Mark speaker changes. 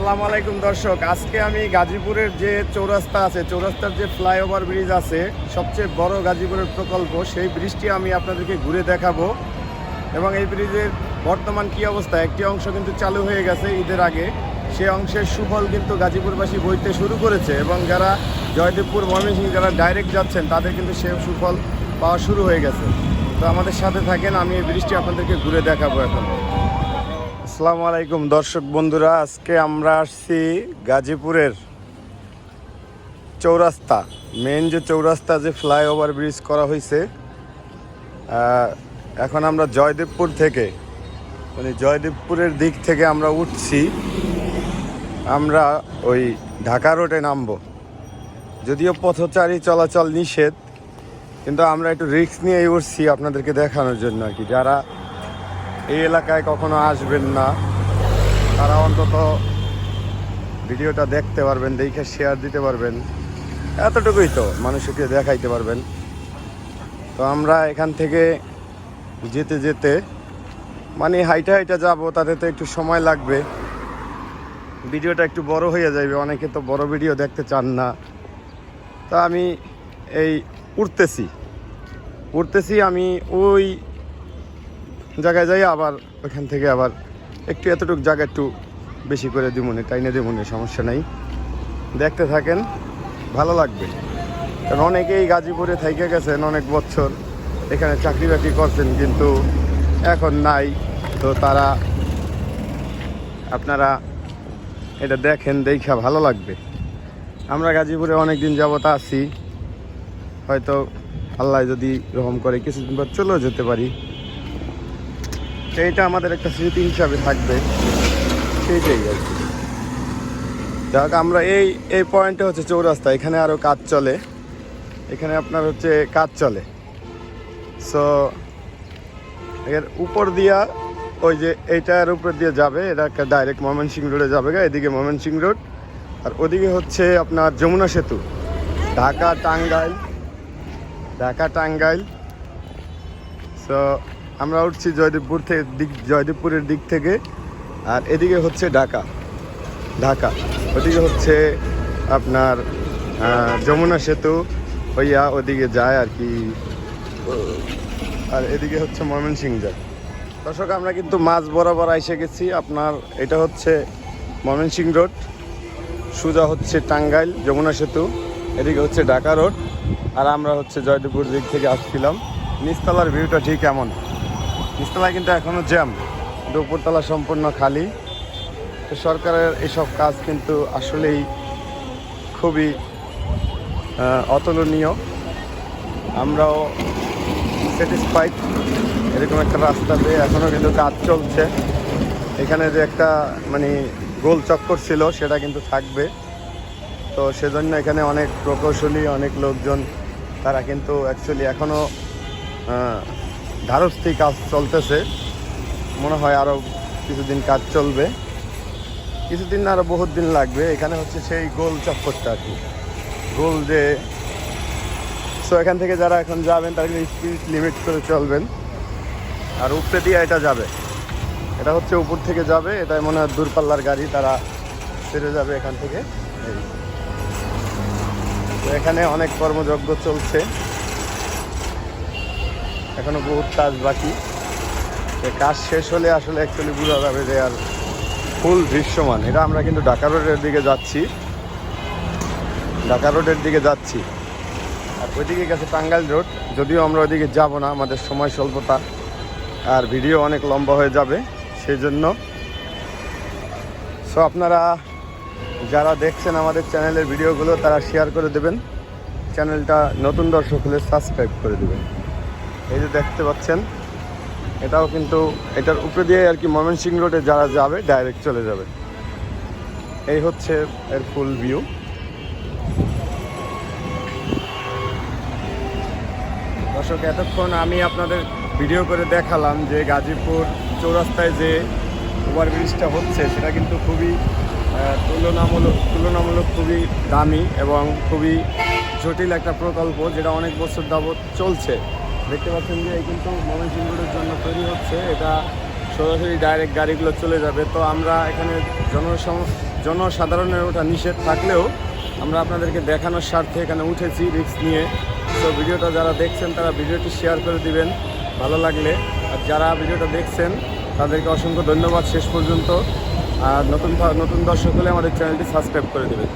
Speaker 1: আসসালামু আলাইকুম দর্শক। আজকে আমি গাজীপুরের যে চৌরাস্তা আছে, চৌরাস্তার যে ফ্লাইওভার ব্রিজ আছে, সবচেয়ে বড় গাজীপুরের প্রকল্প, সেই ব্রিজটি আমি আপনাদেরকে ঘুরে দেখাবো। এবং এই ব্রিজের বর্তমান কি অবস্থা, একটি অংশ কিন্তু চালু হয়ে গেছে ঈদের আগে। সে অংশের সুফল কিন্তু গাজীপুরবাসী বইতে শুরু করেছে এবং যারা জয়দেবপুর, ময়মনসিংহ যারা ডাইরেক্ট যাচ্ছেন, তাদের কিন্তু সে সুফল পাওয়া শুরু হয়ে গেছে। তো আমাদের সাথে থাকেন, আমি এই ব্রিজটি আপনাদেরকে ঘুরে দেখাবো এখন। আসসালামু আলাইকুম, দর্শক বন্ধুরা, আজকে আমরা আসছি গাজীপুরের চৌরাস্তা মেন যে চৌরাস্তা, যে ফ্লাইওভার ব্রিজ করা হয়েছে এখন আমরা জয়দেবপুর থেকে মানে জয়দেবপুরের দিক থেকে আমরা উঠছি, আমরা ওই ঢাকা রোডে নামবো। যদিও পথচারী চলাচল নিষেধ, কিন্তু আমরা একটু রিস্ক নিয়েই উঠছি আপনাদেরকে দেখানোর জন্য আর কি। যারা এই এলাকায় কখনো আসবেন না। তারা অন্তত ভিডিওটা দেখতে পারবেন, দেখে শেয়ার দিতে পারবেন। এতটুকুই তো, মানুষকে দেখাইতে পারবেন। তো আমরা এখান থেকে যেতে যেতে মানে হাইটা হাইটা যাব, তাতে তো একটু সময় লাগবে। ভিডিওটা একটু বড় হয়ে যাবে অনেকে তো বড় ভিডিও দেখতে চান না। তা আমি এই উঠতেছি উঠতেছি আমি ওই জায়গায় যাই, আবার ওখান থেকে আবার একটু এতটুকু জায়গা একটু বেশি করে দিমুনে, টাইনে দিমুনে, সমস্যা নাই। দেখতে থাকেন, ভালো লাগবে। কারণ অনেকেই গাজীপুরে থেকে গেছেন অনেক বছর, এখানে চাকরি বাকরি করছেন, কিন্তু এখন নাই। তো তারা, আপনারা এটা দেখেন, দেখা ভালো লাগবে। আমরা গাজীপুরে অনেক দিন যাবত আছি। হয়তো আল্লাহ যদি রহম করে, কিছুদিন পর চলেও যেতে পারি। এটা আমাদের একটা স্মৃতি হিসাবে থাকবে। সেইটাই আর কি। যাক, আমরা এই এই পয়েন্টে হচ্ছে চৌরাস্তা। এখানে আরও কাজ চলে। এখানে আপনার হচ্ছে কাজ চলে। সো এর উপর দিয়া, ওই যে এইটার উপর দিয়ে যাবে। এটা একটা ডাইরেক্ট ময়মনসিং রোডে যাবে গা, এদিকে ময়মনসিং রোড আর ওদিকে হচ্ছে আপনার যমুনা সেতু। ঢাকা টাঙ্গাইল ঢাকা টাঙ্গাইল সো আমরা উঠছি জয়দেবপুর থেকে দিক জয়দেবপুরের দিক থেকে, আর এদিকে হচ্ছে ঢাকা। ঢাকা। ওদিকে হচ্ছে আপনার যমুনা সেতু হইয়া ওদিকে যায় আর কি। আর এদিকে হচ্ছে ময়মনসিং যায়। দর্শক, আমরা কিন্তু মাছ বরাবর এসে গেছি। আপনার, এটা হচ্ছে ময়মনসিং রোড। সুজা হচ্ছে টাঙ্গাইল, যমুনা সেতু। এদিকে হচ্ছে ঢাকা রোড। আর আমরা হচ্ছে জয়দেবপুর দিক থেকে আসছিলাম। নিচতলার ভিউটা ঠিক এমন। নিচতলায় কিন্তু এখনও জ্যাম কিন্তু উপরতলা সম্পূর্ণ খালি। তো সরকারের এসব কাজ কিন্তু আসলেই খুবই অতুলনীয়। আমরাও স্যাটিসফাইড এরকম একটা রাস্তা পেয়ে এখনও কিন্তু কাজ চলছে। এখানে যে একটা মানে গোল চক্কর ছিল, সেটা কিন্তু থাকবে। তো সেজন্য এখানে অনেক প্রকৌশলী, অনেক লোকজন, তারা কিন্তু অ্যাকচুয়ালি এখনও ধারস্থি কাজ চলতেছে। মনে হয় আরও কিছুদিন কাজ চলবে। কিছুদিন আরও বহুত দিন লাগবে। এখানে হচ্ছে সেই গোল চক্করটা আর কি। গোল যে সো এখান থেকে যারা এখন যাবেন, তারা স্পিড লিমিট করে চলবেন। আর উপরে দিয়ে এটা যাবে। এটা হচ্ছে উপর থেকে যাবে। এটা মনে হয় দূরপাল্লার গাড়ি, তারা ছেড়ে যাবে এখান থেকে। এখানে অনেক কর্মযজ্ঞ চলছে। এখনও বহুত কাজ বাকি। কাজ শেষ হলে আসলে অ্যাকচুয়ালি বোঝা যাবে যে আর ফুল দৃশ্যমান। এটা আমরা কিন্তু ঢাকা রোডের দিকে যাচ্ছি। ঢাকা রোডের দিকে যাচ্ছি। আর ওইদিকে গেছে টাঙ্গাইল রোড। যদিও আমরা ওইদিকে যাব না, আমাদের সময় স্বল্পতা। আর ভিডিও অনেক লম্বা হয়ে যাবে সেই জন্য সো আপনারা যারা দেখছেন আমাদের চ্যানেলের ভিডিওগুলো, তারা শেয়ার করে দেবেন। চ্যানেলটা নতুন দর্শক হলে সাবস্ক্রাইব করে দেবেন। এই যে দেখতে পাচ্ছেন, এটাও কিন্তু এটার উপরে দিয়ে আর কি ময়মনসিং রোডে যারা যাবে ডাইরেক্ট চলে যাবে। এই হচ্ছে এর ফুল ভিউ দর্শক, এতক্ষণ আমি আপনাদের ভিডিও করে দেখালাম যে গাজীপুর চৌরাস্তায় যে ওভারব্রিজটা হচ্ছে, সেটা কিন্তু খুবই তুলনামূলক তুলনামূলক খুবই দামি এবং খুবই জটিল একটা প্রকল্প যেটা অনেক বছর যাবৎ চলছে। দেখতে পাচ্ছেন যে কিন্তু ময়মনসিংহ রোডের জন্য তৈরি হচ্ছে। এটা সরাসরি ডাইরেক্ট গাড়িগুলো চলে যাবে। তো আমরা এখানে জনসম, জনসাধারণের ওটা নিষেধ থাকলেও আমরা আপনাদেরকে দেখানোর স্বার্থে এখানে উঠেছি রিস্ক নিয়ে। তো ভিডিওটা যারা দেখছেন, তারা ভিডিওটি শেয়ার করে দিবেন। ভালো লাগলে। আর যারা ভিডিওটা দেখছেন, তাদেরকে অসংখ্য ধন্যবাদ শেষ পর্যন্ত। আর নতুন নতুন দর্শক হলে আমাদের চ্যানেলটি সাবস্ক্রাইব করে দেবেন।